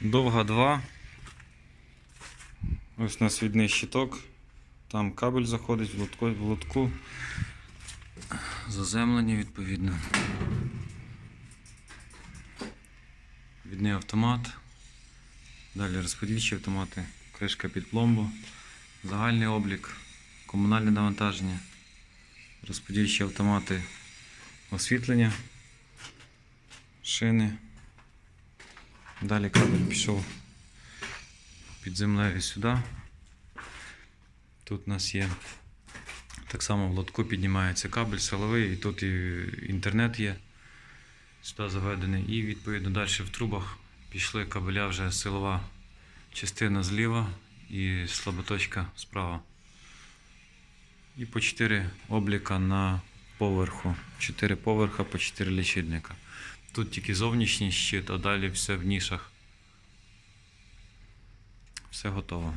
Довга 2. Ось у нас відний щиток. Там кабель заходить в лотку, в лотку. Заземлення відповідно. Відний автомат. Далі розподільчі автомати, кришка під пломбу, загальний облік, комунальне навантаження, розподільчі автомати, освітлення, шини. Далі кабель пішов під землею сюди. Тут у нас є так само в лотку піднімається кабель силовий, і тут і інтернет є. Сюди заведений. І відповідно далі в трубах пішли кабеля вже силова частина зліва і слаботочка справа. І по 4 обліка на поверху. 4 поверха по 4 лічильника. Тут тільки зовнішній щит, а далі все в нішах. Все готово.